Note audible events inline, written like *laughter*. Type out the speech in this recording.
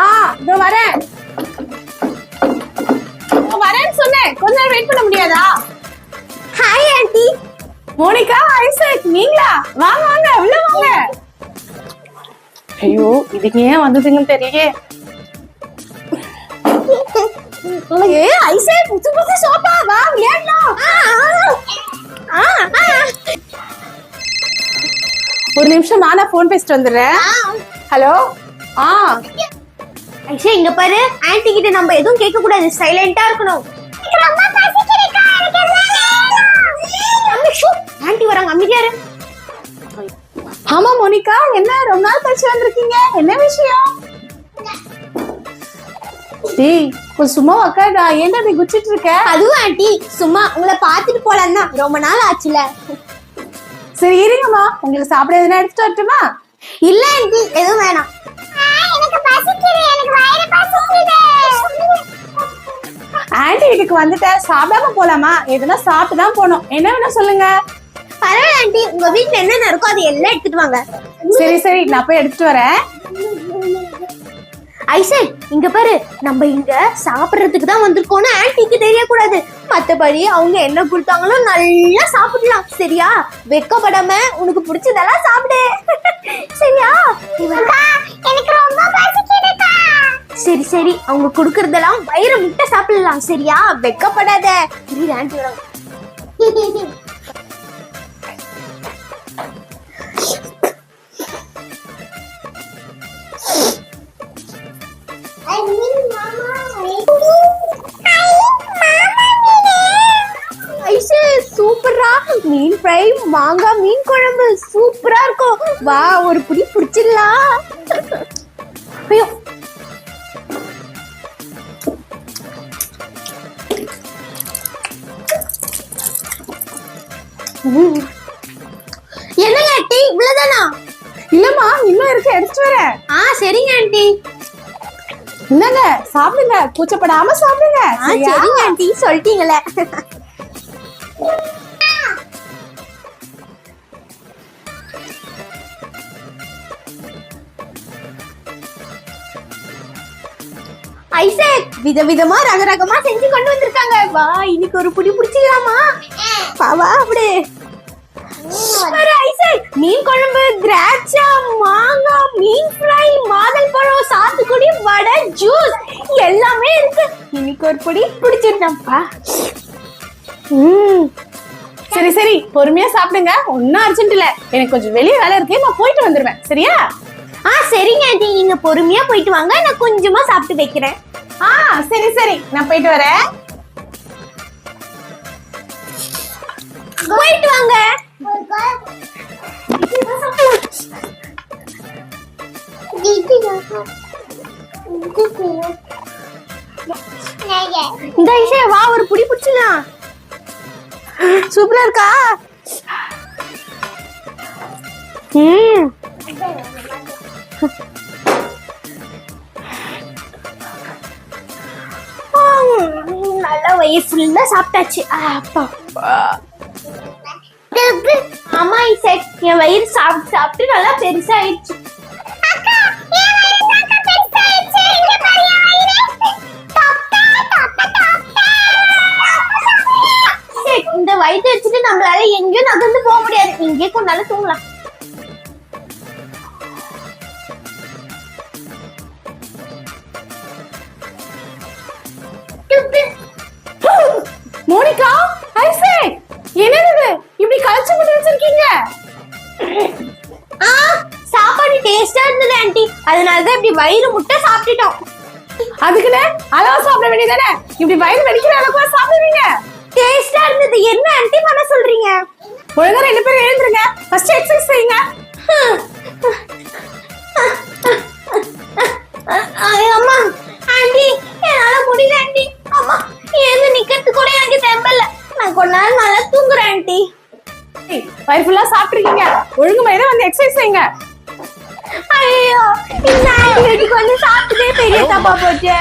ஆ இதோ வரேன். வரேன்னு சொன்னேன். கொஞ்ச நேரம் வெயிட் பண்ண முடியாதா? ஹாய் ஆண்டி மோனிகா ஐசக் நீங்களா? வாங்க வாங்க உள்ள வாங்க. ஐயோ இதுக்கு ஏன் வந்ததுங்கன்னு தெரியலையே. *laughs* ஏ ஐசே புது புது சோப்பா வா விளையாடலாம். ஒரு நிமிஷம் நானா ஃபோன் பேசிட்டு வந்துடுறேன். ஹலோ? ஆ. ஐஷா இங்க பாரு. ஆன்ட்டி கிட்ட நம்ம எதுவும் கேட்க கூடாது சைலண்டா இருக்கணும். ஆன்ட்டி வராங்க. அமைதியா இரு. ஆமா மோனிகா. என்ன ரொம்ப நாள் கழிச்சு வந்திருக்கீங்க? என்ன விஷயம்? டேய் சும்மா உக்காடா ஏன்டா இப்படி குச்சிட்டு இருக்க? அதுவும் ஆன்ட்டி சும்மா உங்களை பார்த்துட்டு போலாம் தான். ரொம்ப நாள் ஆச்சுல. சரி இருங்கம்மா. உங்களுக்கு சாப்பிட எதுனா எடுத்துட்டு வரட்டுமா? இல்ல ஆன்ட்டி எதுவும் வேணாம். எனக்கு பசிக்குது எனக்கு வயிறு பசிக்குது ஆன்டி வீட்டுக்கு வந்துட்டேன் சாப்பிடாம போலாமா? எதுனா சாப்பிட்டு தான் போகணும் என்ன வேணும் சொல்லுங்க? பரவாயில்ல ஆன்ட்டி உங்க வீட்ல என்னென்ன இருக்கோ அது எல்லாம் எடுத்துட்டு வாங்க. சரி சரி. நான் போய் எடுத்துட்டு வரேன். ஐசக் இங்க பாரு. நம்ம இங்க சாப்பிடுறதுக்கு தான் வந்திருக்கோம்னு ஆன்ட்டிக்கு தெரியக்கூடாது. மத்தபடி அவங்க என்ன கொடுத்தாங்களோ நல்லா சாப்பிடலாம். சரியா? வெக்கப்படாம உனக்கு பிடிச்சதெல்லாம் சாப்பிடு. *laughs* சரியா? எனக்கு ரொம்ப சரி சரி. அவங்க கொடுக்கறதெல்லாம் வயிறு முட்டை சாப்பிடலாம். சரியா? வெக்கப்படாத. ஆன்ட்டி வராங்க. *laughs* சூப்பரா மீன் ஃப்ரை மாங்காய் மீன் குழம்பு. சூப்பரா இருக்கும். வா ஒரு புடி பிடிச்சிடலாம். ஐயோ. என்னங்க ஆண்டி இவ்வளவுதானா? இல்லம்மா இன்னும் இருக்கு எடுத்துட்டு வரேன் ஆ சரிங்க ஆண்டி. இல்லங்க சாப்பிடுங்க. கூச்சப்படாம சாப்பிடுங்க? சரிங்க ஆண்டி சொல்லிட்டீங்களே. ஐசக் விதவிதமா ரகரகமா செஞ்சு கொண்டு வந்திருக்காங்க. வா இன்னைக்கு ஒரு புடி புடிச்சிக்கலாமா வா வா அப்படி. ஐசக் மீன் குழம்பு திராட்சை மாங்காய் மீன் ஃப்ரை மாதல் பழம் சாத்துக்குடி வடை ஜூஸ் எல்லாமே இருக்கு. இன்னைக்கு ஒரு பொடி பிடிச்சிருந்தப்பா சரி சரி. பொறுமையா சாப்பிடுங்க. ஒன்னும் அர்ஜென்ட் இல்ல. எனக்கு கொஞ்சம் வெளியே வேலை இருக்கு. நான் போயிட்டு வந்துருவேன். சரியா? ஆ சரிங்க ஆண்டி. நீங்க பொறுமையா போயிட்டு வாங்க. நான் கொஞ்சமா சாப்பிட்டு வைக்கிறேன். ஆ சரி சரி. நான் போயிட்டு வரேன். போயிட்டு வாங்க. இந்த ஐஷா வா ஒரு புடி பிடிச்சிடலாம் சூப்பரா இருக்கா? ம். நல்லா வயிறு ஃபுல்லா சாப்பிட்டாச்சு. அப்பா. ஆமா இசட் என் வயிறு சாப்பிட்டு சாப்பிட்டு நல்லா பெருசாயிடுச்சு. வயிற்று வச்சுட்டு நம்மளால எங்கேயும் நகர்ந்து போக முடியாது. இங்கே நாள் தூங்கலாம். மோனிகா ஐசக் என்னது? இப்படி கழிச்சு போட்டு வச்சிருக்கீங்க? ஆ சாப்பாடு டேஸ்டா இருந்தது ஆண்டி அதனால தான் இப்படி வயிறு முட்டை சாப்பிட்டுட்டோம். அதுக்குன்னு அளவா சாப்பிட வேண்டியதானே இப்படி வயிறு வெடிக்கிற அளவுக்கு சாப்பிடுவீங்க. டேஸ்டா இருந்தது. என்ன ஆண்டி பண்ண சொல்றீங்க? ஒழுங்கா ரெண்டு பேரும் எழுந்துருங்க. ஃபர்ஸ்ட் எக்ஸசைஸ் செய்யுங்க. அம்மா. ஆண்டி என்னால முடியல ஆண்டி அம்மா ஏது நிக்கிறது கூட எனக்கு தெம்பல. நான் கொஞ்ச நேரம் நல்லா தூங்குறேன் ஆண்டி வயிறு ஃபுல்லா சாப்பிட்டுருக்கீங்க. ஒழுங்கு மயிரை வந்து எக்ஸசைஸ் செய்யுங்க. ஐயோ இந்த ஆண்டி வந்து சாப்பிட்டுட்டே பெரிய தப்பா போச்சு.